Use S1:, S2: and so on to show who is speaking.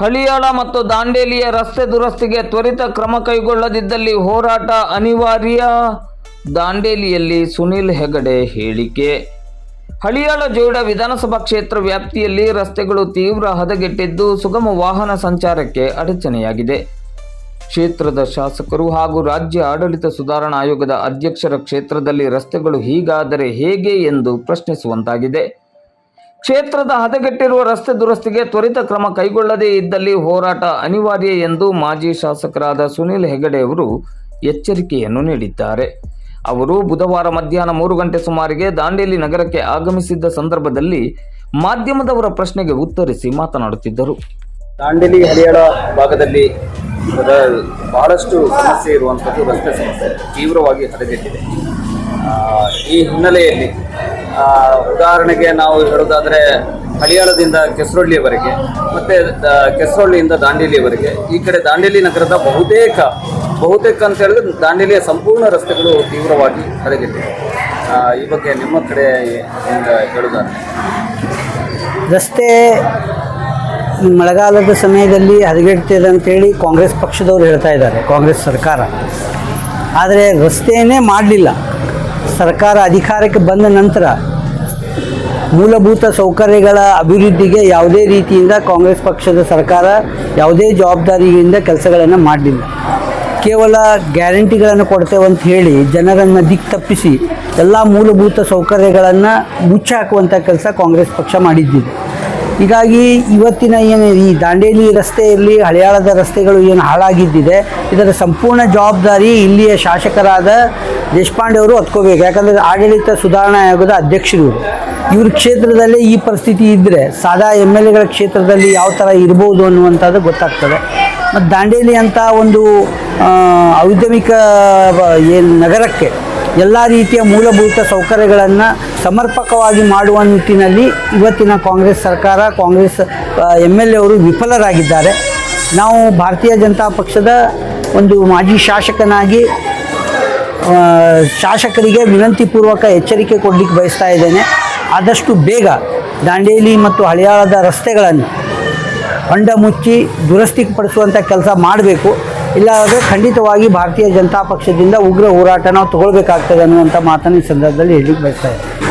S1: ಹಳಿಯಾಳ ಮತ್ತು ದಾಂಡೇಲಿಯ ರಸ್ತೆ ದುರಸ್ತಿಗೆ ತ್ವರಿತ ಕ್ರಮ ಕೈಗೊಳ್ಳದಿದ್ದಲ್ಲಿ ಹೋರಾಟ ಅನಿವಾರ್ಯ. ದಾಂಡೇಲಿಯಲ್ಲಿ ಸುನಿಲ್ ಹೆಗಡೆ ಹೇಳಿಕೆ. ಹಳಿಯಾಳ ಜೋಡ ವಿಧಾನಸಭಾ ಕ್ಷೇತ್ರ ವ್ಯಾಪ್ತಿಯಲ್ಲಿ ರಸ್ತೆಗಳು ತೀವ್ರ ಹದಗೆಟ್ಟಿದ್ದು ಸುಗಮ ವಾಹನ ಸಂಚಾರಕ್ಕೆ ಅಡಚಣೆಯಾಗಿದೆ. ಕ್ಷೇತ್ರದ ಶಾಸಕರು ಹಾಗೂ ರಾಜ್ಯ ಆಡಳಿತ ಸುಧಾರಣಾ ಆಯೋಗದ ಅಧ್ಯಕ್ಷರ ಕ್ಷೇತ್ರದಲ್ಲಿ ರಸ್ತೆಗಳು ಹೀಗಾದರೆ ಹೇಗೆ ಎಂದು ಪ್ರಶ್ನಿಸುವಂತಾಗಿದೆ. ಕ್ಷೇತ್ರದ ಹದಗೆಟ್ಟಿರುವ ರಸ್ತೆ ದುರಸ್ತಿಗೆ ತ್ವರಿತ ಕ್ರಮ ಕೈಗೊಳ್ಳದೇ ಇದ್ದಲ್ಲಿ ಹೋರಾಟ ಅನಿವಾರ್ಯ ಎಂದು ಮಾಜಿ ಶಾಸಕರಾದ ಸುನಿಲ್ ಹೆಗಡೆ ಅವರು ಎಚ್ಚರಿಕೆಯನ್ನು ನೀಡಿದ್ದಾರೆ. ಅವರು ಬುಧವಾರ ಮಧ್ಯಾಹ್ನ ಮೂರು ಗಂಟೆ ಸುಮಾರಿಗೆ ದಾಂಡೇಲಿ ನಗರಕ್ಕೆ ಆಗಮಿಸಿದ್ದ ಸಂದರ್ಭದಲ್ಲಿ ಮಾಧ್ಯಮದವರ ಪ್ರಶ್ನೆಗೆ ಉತ್ತರಿಸಿ ಮಾತನಾಡುತ್ತಿದ್ದರು.
S2: ದಾಂಡೇಲಿ ಹಳಿಯಾಳ ಭಾಗದಲ್ಲಿ ಬಹಳಷ್ಟು ಸಮಸ್ಯೆ ಇರುವಂಥದ್ದು ರಸ್ತೆ ಸಮಸ್ಯೆ ತೀವ್ರವಾಗಿ ಹದಗೆಟ್ಟಿದೆ. ಈ ಹಿನ್ನೆಲೆಯಲ್ಲಿ ಉದಾಹರಣೆಗೆ ನಾವು ಹೇಳೋದಾದರೆ ಹಳಿಯಾಳದಿಂದ ಕೆಸರೊಳ್ಳಿಯವರೆಗೆ, ಮತ್ತು ಕೆಸರೊಳ್ಳಿಯಿಂದ ದಾಂಡೇಲಿಯವರೆಗೆ, ಈ ಕಡೆ ದಾಂಡೇಲಿ ನಗರದ ಬಹುತೇಕ ಬಹುತೇಕ ಅಂತ ಹೇಳಿದ್ರೆ ದಾಂಡೇಲಿಯ ಸಂಪೂರ್ಣ ರಸ್ತೆಗಳು ತೀವ್ರವಾಗಿ ಹದಗೆಟ್ಟಿವೆ. ಈ ಬಗ್ಗೆ ನಿಮ್ಮ ಕಡೆ ಹೇಳೋದಾದ್ರೆ?
S3: ರಸ್ತೆ ಮಳೆಗಾಲದ ಸಮಯದಲ್ಲಿ ಹದಗೆಡ್ತಿದೆ ಅಂತೇಳಿ ಕಾಂಗ್ರೆಸ್ ಪಕ್ಷದವರು ಹೇಳ್ತಾ ಇದ್ದಾರೆ, ಕಾಂಗ್ರೆಸ್ ಸರ್ಕಾರ. ಆದರೆ ರಸ್ತೆಯೇ ಮಾಡಲಿಲ್ಲ. ಸರ್ಕಾರ ಅಧಿಕಾರಕ್ಕೆ ಬಂದ ನಂತರ ಮೂಲಭೂತ ಸೌಕರ್ಯಗಳ ಅಭಿವೃದ್ಧಿಗೆ ಯಾವುದೇ ರೀತಿಯಿಂದ ಕಾಂಗ್ರೆಸ್ ಪಕ್ಷದ ಸರ್ಕಾರ ಯಾವುದೇ ಜವಾಬ್ದಾರಿಯಿಂದ ಕೆಲಸಗಳನ್ನು ಮಾಡಲಿಲ್ಲ. ಕೇವಲ ಗ್ಯಾರಂಟಿಗಳನ್ನು ಕೊಡ್ತೇವೆ ಅಂತ ಹೇಳಿ ಜನರನ್ನು ದಿಕ್ಕು ತಪ್ಪಿಸಿ ಎಲ್ಲ ಮೂಲಭೂತ ಸೌಕರ್ಯಗಳನ್ನು ಮುಚ್ಚಾಕುವಂಥ ಕೆಲಸ ಕಾಂಗ್ರೆಸ್ ಪಕ್ಷ ಮಾಡಿದ್ದಿದೆ. ಹೀಗಾಗಿ ಇವತ್ತಿನ ಏನು ಈ ದಾಂಡೇಲಿ ರಸ್ತೆಯಲ್ಲಿ ಹಳೆಯಾಳದ ರಸ್ತೆಗಳು ಏನು ಹಾಳಾಗಿದ್ದಿದೆ, ಇದರ ಸಂಪೂರ್ಣ ಜವಾಬ್ದಾರಿ ಇಲ್ಲಿಯ ಶಾಸಕರಾದ ದೇಶಪಾಂಡೆ ಅವರು ಹೊತ್ಕೋಬೇಕು ಯಾಕಂದರೆ ಆಡಳಿತ ಸುಧಾರಣಾ ಆಯೋಗದ ಅಧ್ಯಕ್ಷರು ಇವರು. ಕ್ಷೇತ್ರದಲ್ಲೇ ಈ ಪರಿಸ್ಥಿತಿ ಇದ್ದರೆ ಸಾದಾ ಎಂ ಎಲ್ ಎಗಳ ಕ್ಷೇತ್ರದಲ್ಲಿ ಯಾವ ಥರ ಇರ್ಬೋದು ಅನ್ನುವಂಥದ್ದು ಗೊತ್ತಾಗ್ತದೆ ಮತ್ತು ದಾಂಡೇಲಿ ಅಂತ ಒಂದು ಔದ್ಯಮಿಕ ಏನು ನಗರಕ್ಕೆ ಎಲ್ಲ ರೀತಿಯ ಮೂಲಭೂತ ಸೌಕರ್ಯಗಳನ್ನು ಸಮರ್ಪಕವಾಗಿ ಮಾಡುವ ನಿಟ್ಟಿನಲ್ಲಿ ಇವತ್ತಿನ ಕಾಂಗ್ರೆಸ್ ಸರ್ಕಾರ, ಕಾಂಗ್ರೆಸ್ ಎಂ ಎಲ್ ಎ ಅವರು ವಿಫಲರಾಗಿದ್ದಾರೆ. ನಾವು ಭಾರತೀಯ ಜನತಾ ಪಕ್ಷದ ಒಂದು ಮಾಜಿ ಶಾಸಕನಾಗಿ ಶಾಸಕರಿಗೆ ವಿನಂತಿಪೂರ್ವಕ ಎಚ್ಚರಿಕೆ ಕೊಡಲಿಕ್ಕೆ ಬಯಸ್ತಾ ಇದ್ದೇನೆ. ಆದಷ್ಟು ಬೇಗ ದಾಂಡೇಲಿ ಮತ್ತು ಹಳಿಯಾಳದ ರಸ್ತೆಗಳನ್ನು ಹೊಂಡ ಮುಚ್ಚಿ ದುರಸ್ತಿಪಡಿಸುವಂಥ ಕೆಲಸ ಮಾಡಬೇಕು. ಇಲ್ಲಾದರೆ ಖಂಡಿತವಾಗಿ ಭಾರತೀಯ ಜನತಾ ಪಕ್ಷದಿಂದ ಉಗ್ರ ಹೋರಾಟ ನಾವು ತಗೊಳ್ಬೇಕಾಗ್ತದೆ ಅನ್ನುವಂಥ ಮಾತನ್ನು ಈ ಸಂದರ್ಭದಲ್ಲಿ ಹೇಳಲಿಕ್ಕೆ ಬಯಸ್ತಾ ಇದ್ದೀನಿ.